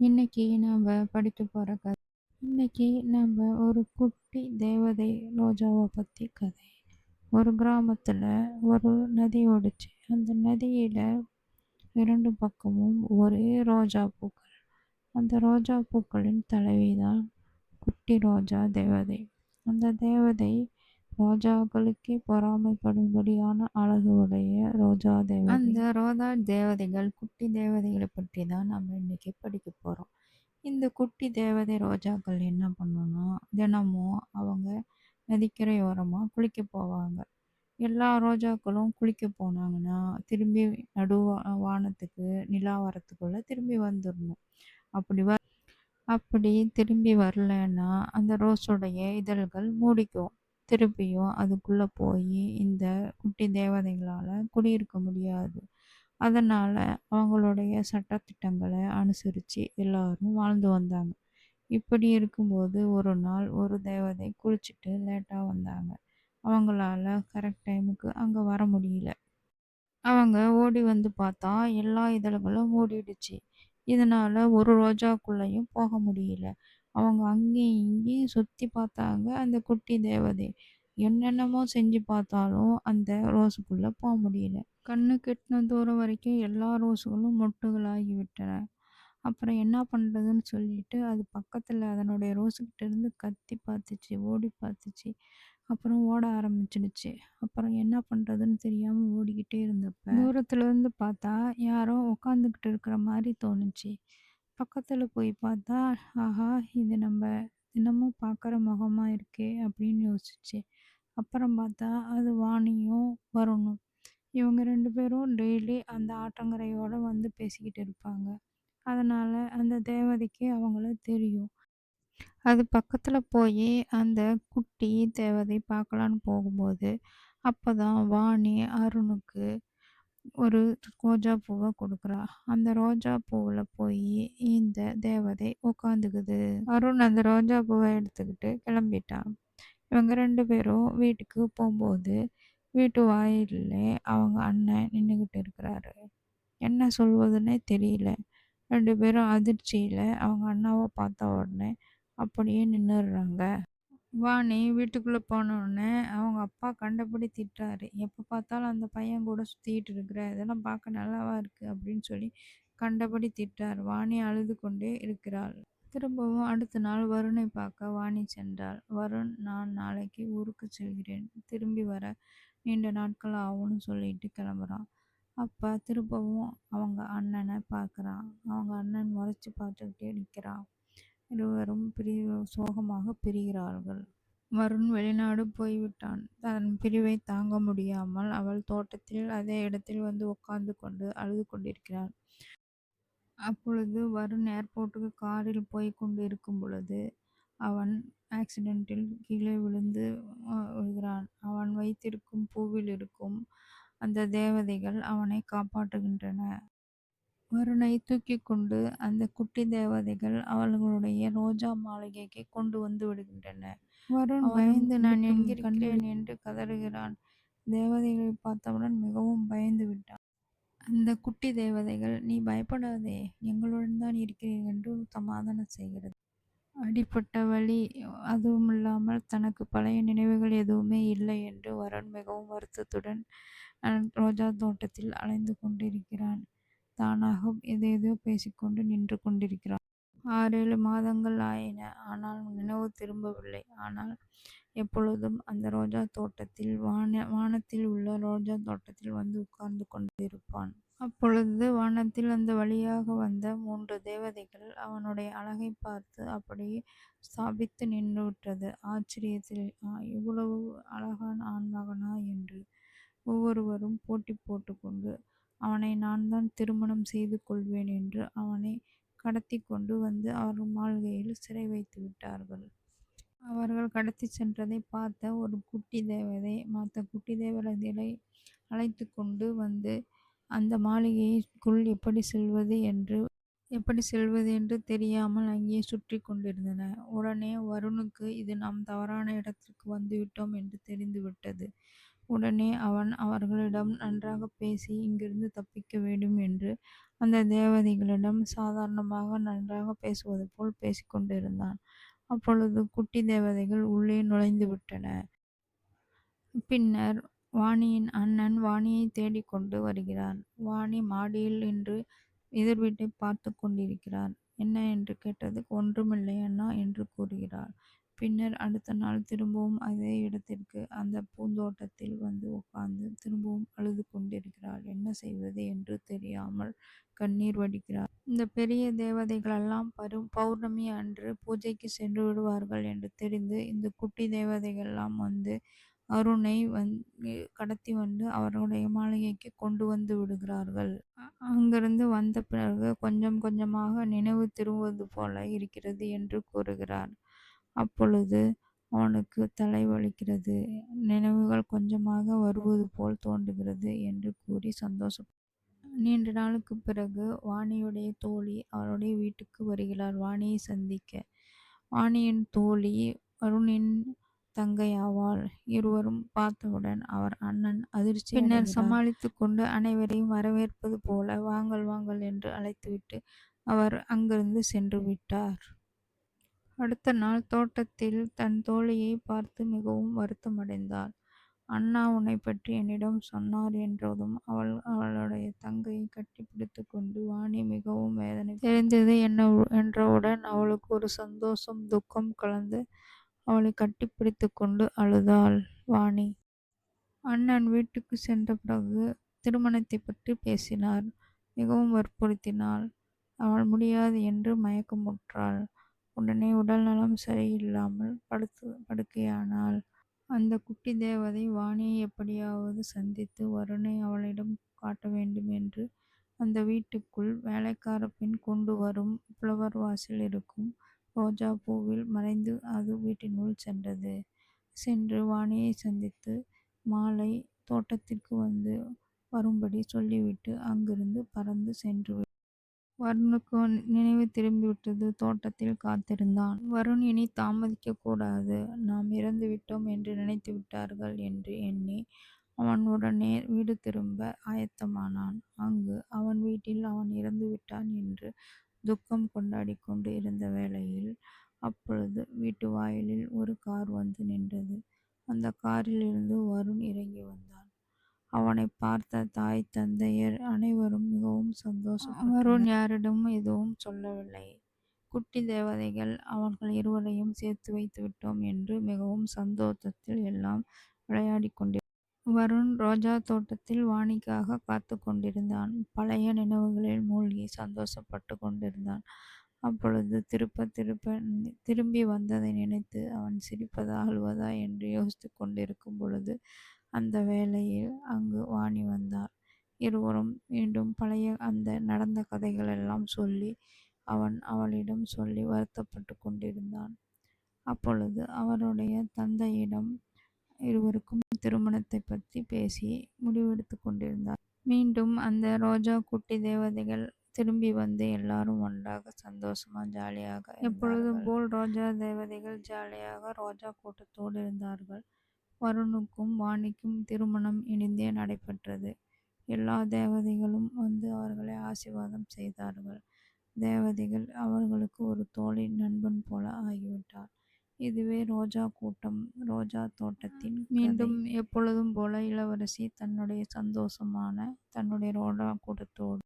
இன்னைக்கு நம்ம படிக்க போற கதை இன்னைக்கு நம்ம ஒரு குட்டி தேவதை ரோஜாவை பத்தி கதை. ஒரு கிராமத்துல ஒரு நதி ஓடுச்சு. அந்த நதியில இரண்டு பக்கமும் ஒரே ரோஜா பூக்கள். அந்த ரோஜா பூக்களின் தலைவிதான் குட்டி ரோஜா தேவதை. அந்த தேவதை ரோஜாக்களுக்கே பொறாமைப்படும்படியான அழகு உடைய ரோஜா தேவதை அந்த ரோஜா தேவதைகள் குட்டி தேவதைகளை பற்றி தான் நம்ம இன்னைக்கு படிக்க போகிறோம் இந்த குட்டி தேவதை ரோஜாக்கள் என்ன பண்ணணும் தினமும் அவங்க நதிக்கரையோரமாக குளிக்க போவாங்க. எல்லா ரோஜாக்களும் குளிக்க போனாங்கன்னா திரும்பி நடு வானத்துக்கு நிலா வரத்துக்குள்ள திரும்பி வந்துடணும் அப்படி வ அப்படி திரும்பி வரலன்னா அந்த ரோஸோடைய இதழ்கள் மூடிக்கும். திருப்பியும் அதுக்குள்ளே போய் இந்த குட்டி தேவதைகளால் குடியிருக்க முடியாது. அதனால் அவங்களுடைய சட்டத்திட்டங்களை அனுசரித்து எல்லாரும் வாழ்ந்து வந்தாங்க. இப்படி இருக்கும்போது ஒரு நாள் ஒரு தேவதை குளிச்சுட்டு லேட்டாக வந்தாங்க. அவங்களால கரெக்ட் டைமுக்கு அங்கே வர முடியல. அவங்க ஓடி வந்து பார்த்தா எல்லா இதழ்களும் ஓடிடுச்சு இதனால் ஒரு ரோஜாக்குள்ளேயும் போக முடியல. அவங்க அங்கேயும் இங்கேயும் சுற்றி பார்த்தாங்க அந்த குட்டி தேவதை. என்னென்னமோ செஞ்சு பார்த்தாலும் அந்த ரோஸுக்குள்ளே போக முடியல. கண்ணு கெட்டின தூரம் வரைக்கும் எல்லா ரோஸுகளும் மொட்டுகளாகி விட்டன. அப்புறம் என்ன பண்ணுறதுன்னு சொல்லிட்டு அது பக்கத்தில் அதனுடைய ரோஸுக்கிட்ட இருந்து கத்தி பார்த்துச்சு ஓடி பார்த்துச்சு. அப்புறம் ஓட ஆரம்பிச்சிடுச்சு. அப்புறம் என்ன பண்ணுறதுன்னு தெரியாமல் ஓடிக்கிட்டே இருந்தப்ப தூரத்துலேருந்து பார்த்தா யாரோ உட்காந்துக்கிட்டு இருக்கிற மாதிரி தோணுச்சு. பக்கத்தில் போய் பார்த்தா ஆஹா இது நம்ம தினமும் பார்க்குற முகமாக இருக்கே அப்படின்னு யோசிச்சு. அப்புறம் பார்த்தா அது வாணியும் வரணும். இவங்க ரெண்டு பேரும் டெய்லி அந்த ஆற்றங்கரையோட வந்து பேசிக்கிட்டு இருப்பாங்க. அதனால் அந்த தேவதைக்கு அவங்கள தெரியும். அது பக்கத்தில் போய் அந்த குட்டி தேவதை பார்க்கலான்னு போகும்போது அப்போ தான் வாணி அருணுக்கு ஒரு ரோஜா பூவை கொடுக்குறா. அந்த ரோஜா பூவில் போய் இந்த தேவதை உட்காந்துக்குது அருண் அந்த ரோஜா பூவை எடுத்துக்கிட்டு கிளம்பிட்டான் இவங்க ரெண்டு பேரும் வீட்டுக்கு போகும்போது வீட்டு வாயிலே அவங்க அண்ணன் நின்றுக்கிட்டு இருக்கிறாரு. என்ன சொல்வதுன்னே தெரியல. ரெண்டு பேரும் அதிர்ச்சியில் அவங்க அண்ணாவை பார்த்த உடனே அப்படியே நின்றுடுறாங்க வாணி வீட்டுக்குள்ளே போனோடனே அவங்க அப்பா கண்டபடி திட்டுறாரு எப்போ பார்த்தாலும் அந்த பையன் கூட சுற்றிக்கிட்டு இருக்கிற இதெல்லாம் பார்க்க நல்லாவா இருக்குது அப்படின்னு சொல்லி கண்டபடி திட்டார். வாணி அழுது கொண்டே இருக்கிறாள். திரும்பவும் அடுத்த நாள் வருணை பார்க்க வாணி சென்றாள். வருண் நான் நாளைக்கு ஊருக்கு செல்கிறேன். திரும்பி வர நீண்ட நாட்கள் ஆகும்னு சொல்லிட்டு கிளம்புறான். அப்போ திரும்பவும் அவங்க அண்ணனை பார்க்குறான். அவங்க அண்ணன் முறைச்சி பார்த்துக்கிட்டே நிற்கிறான். இருவரும் பிரி சோகமாக பிரிகிறார்கள். வருண் வெளிநாடு போய்விட்டான். தன் பிரிவை தாங்க முடியாமல் அவள் தோட்டத்தில் அதே இடத்தில் வந்து உட்கார்ந்து கொண்டு அழுது கொண்டிருக்கிறாள். அப்பொழுது வருண் ஏர்போர்ட்டுக்கு காரில் போய் கொண்டு இருக்கும் பொழுது அவன் ஆக்சிடென்ட்டில் கீழே விழுந்து விழுகிறான். அவன் வைத்திருக்கும் பூவில் இருக்கும் அந்த தேவதைகள் அவனை காப்பாற்றுகின்றன. வருணை தூக்கி கொண்டு அந்த குட்டி தேவதைகள் அவர்களுடைய ரோஜா மாளிகைக்கு கொண்டு வந்து விடுகின்றன. வருண் பயந்து நான் என்கிறேன் என்று கதறுகிறான். தேவதைகளை பார்த்தவுடன் மிகவும் பயந்து விட்டான். அந்த குட்டி தேவதைகள் நீ பயப்படாதே எங்களுடன் தான் இருக்கிறீர்கள் என்று சமாதானம் செய்கிறது. அடிப்பட்ட வழி அதுவும் இல்லாமல் தனக்கு பழைய நினைவுகள் எதுவுமே இல்லை என்று வருண் மிகவும் வருத்தத்துடன் ரோஜா தோட்டத்தில் அலைந்து கொண்டிருக்கிறான். தானாக எதேதோ பேசிக்கொண்டு நின்று கொண்டிருக்கிறான். ஆறேழு மாதங்கள் ஆயின. ஆனால் நினைவு திரும்பவில்லை. ஆனால் எப்பொழுதும் அந்த ரோஜா தோட்டத்தில் வான வானத்தில் உள்ள ரோஜா தோட்டத்தில் வந்து உட்கார்ந்து கொண்டிருப்பான். அப்பொழுது வானத்தில் அந்த வழியாக வந்த மூன்று தேவதைகள் அவனுடைய அழகை பார்த்து அப்படியே ஸ்தாபித்து நின்றுவிட்டது ஆச்சரியத்தில் இவ்வளவு அழகான ஆண்மகனா? என்று ஒவ்வொருவரும் போட்டி போட்டுக்கொண்டு அவனை நான் தான் திருமணம் செய்து கொள்வேன் என்று அவனை கடத்தி கொண்டு வந்து அவர் மாளிகையில் சிறை வைத்து விட்டார்கள். அவர்கள் கடத்தி சென்றதை பார்த்த ஒரு குட்டி தேவதை மற்ற குட்டி தேவதைகளை அழைத்து கொண்டு வந்து அந்த மாளிகைக்குள் எப்படி செல்வது என்று எப்படி செல்வது என்று தெரியாமல் அங்கே சுற்றி கொண்டிருந்தன. உடனே வருணுக்கு இது நாம் தவறான இடத்திற்கு வந்துவிட்டோம் என்று தெரிந்துவிட்டது. உடனே அவன் அவர்களிடம் நன்றாகப் பேசி இங்கிருந்து தப்பிக்க வேண்டும் என்று அந்த தேவதைகளிடம் சாதாரணமாக நன்றாகப் பேசுவது போல் பேசிக்கொண்டிருந்தான். அப்பொழுது குட்டி தேவதைகள் உள்ளே நுழைந்துவிட்டன. பின்னர் வாணியின் அண்ணன் வாணியைத் தேடிக் கொண்டு வருகிறார். வாணி மாடியில் நின்று எதிர் வீட்டை பார்த்துக் கொண்டிருக்கிறார். என்ன என்று கேட்டதுக்கு ஒன்றுமில்லை அண்ணா என்று கூறுகிறார் பின்னர் அடுத்த நாள் திரும்பவும் அதே இடத்திற்கு அந்த பூந்தோட்டத்தில் வந்து உட்கார்ந்து திரும்பவும் அழுது கொண்டிருக்கிறாள். என்ன செய்வது என்று தெரியாமல் கண்ணீர் வடிக்கிறார் இந்த பெரிய தேவதைகளெல்லாம் பரு பௌர்ணமி அன்று பூஜைக்கு சென்று விடுவார்கள் என்று தெரிந்து இந்த குட்டி தேவதைகள்லாம் வந்து அருணை வந் கடத்தி வந்து அவர்களுடைய மாளிகைக்கு கொண்டு வந்து விடுகிறார்கள். அங்கிருந்து வந்த பிறகு கொஞ்சம் கொஞ்சமாக நினைவு திரும்புவது போல இருக்கிறது என்று கூறுகிறார். அப்பொழுது அவனுக்கு தலை வலிக்கிறது. நினைவுகள் கொஞ்சமாக வருவது போல் தோன்றுகிறது என்று கூறி சந்தோஷப் நீண்ட நாளுக்குப் பிறகு வாணியுடைய தோழி அவளுடைய வீட்டுக்கு வருகிறாள் வாணியைச் சந்திக்க. வாணியின் தோழி அருணின் தங்கையாவாள். இருவரும் பார்த்தவுடன் அவர் அண்ணன் அதிர்ச்சியடைகிறார். பின்னர் சமாளித்துக் கொண்டு அனைவரையும் வரவேற்பது போல வாங்கள் வாங்கள் என்று அழைத்துவிட்டு அவர் அங்கிருந்து சென்றுவிட்டார். அடுத்த நாள் தோட்டத்தில் தன் தோழியை பார்த்து மிகவும் வருத்தமடைந்தாள். அண்ணா உன்னை பற்றி என்னிடம் சொன்னார் என்றதும் அவள் அவளுடைய தங்கையை கட்டிப்பிடித்து கொண்டு வாணி மிகவும் வேதனை தெரிந்தது என்றவுடன் அவளுக்கு ஒரு சந்தோஷம் துக்கம் கலந்து அவளை கட்டிப்பிடித்து கொண்டு அழுதாள். வாணி அண்ணன் வீட்டுக்கு சென்ற பிறகு திருமணத்தை பற்றி பேசினார். மிகவும் வற்புறுத்தினாள். அவள் முடியாது என்று மயக்கமுற்றாள். உடனே உடல்நலம் சரியில்லாமல் படுத்து படுக்கையானாள். அந்தக் குட்டி தேவதை வாணியை எப்படியாவது சந்தித்து வருணை அவளிடம் காட்ட வேண்டும் என்று அந்த வீட்டுக்குள் வேலைக்காரப் பெண் கொண்டு வரும் புலவர் வாசில் இருக்கும் ரோஜா பூவில் மறைந்து அது வீட்டினுள் சென்றது. சென்று வாணியைச் சந்தித்து மாலை தோட்டத்திற்கு வந்து வரும்படி சொல்லிவிட்டு அங்கிருந்து பறந்து சென்றுவிட்டது. வருணுக்கு நினைவு திரும்பிவிட்டது. தோட்டத்தில் காத்திருந்தான். வருண் இனி தாமதிக்கக் கூடாது. நாம் இறந்துவிட்டோம் என்று நினைத்துவிட்டார்கள் என்று எண்ணி அவன் உடனே வீடு திரும்ப ஆயத்தமானான். அங்கு அவன் வீட்டில் அவன் இறந்துவிட்டான் என்று துக்கம் கொண்டாடிக் கொண்டு இருந்த வேளையில் அப்பொழுது வீட்டு வாயிலில் ஒரு கார் வந்து நின்றது. அந்தக் காரிலிருந்து வருண் இறங்கி வந்தான். அவனை பார்த்த தாய் தந்தையர் அனைவரும் மிகவும் சந்தோஷம் வருண் யாரிடமும் எதுவும் சொல்லவில்லை. குட்டி தேவதைகள் அவர்கள் இருவரையும் சேர்த்து வைத்து விட்டோம் என்று மிகவும் சந்தோஷத்தில் எல்லாம் விளையாடி கொண்டிருந்தனர். வருண் ரோஜா தோட்டத்தில் வாணிக்காக காத்து கொண்டிருந்தான். பழைய நினைவுகளில் மூழ்கி சந்தோஷப்பட்டுக் கொண்டிருந்தான். அப்பொழுது திருப்ப திருப்ப திரும்பி வந்ததை நினைத்து அவன் சிரிப்பதா அழுவதா என்று யோசித்துக் கொண்டிருக்கும் பொழுது அந்த வேளையில் அங்கு வாணி வந்தாள். இருவரும் மீண்டும் பழைய அந்த நடந்த கதைகளெல்லாம் சொல்லி அவன் அவளிடம் சொல்லி வருத்தப்பட்டுக் கொண்டிருந்தான். அப்பொழுது அவருடைய தந்தையிடம் இருவருக்கும் திருமணத்தைப் பற்றிப் பேசி முடிவெடுத்துக் கொண்டிருந்தார். மீண்டும் அந்த ரோஜா குட்டி தேவதைகள் திரும்பி வந்து எல்லாரும் ஒன்றாக சந்தோஷமா ஜாலியாக. எப்பொழுதும் போல் ரோஜா தேவதைகள் ஜாலியாக ரோஜா கூட்டத்தோடு இருந்தார்கள். வருணுக்கும் வாணிக்கும் திருமணம் இனிதே நடைபெற்றது. எல்லா தேவதைகளும் வந்து அவர்களை ஆசீர்வாதம் செய்தார்கள். தேவதைகள் அவர்களுக்கு ஒரு தோழி நண்பன் போல ஆகிவிட்டார். இதுவே ரோஜா கூட்டம் ரோஜா தோட்டத்தின் கதை. மீண்டும் எப்பொழுதும் போல இளவரசி தன்னுடைய சந்தோஷமான தன்னுடைய ரோஜா கூட்டத்தோடு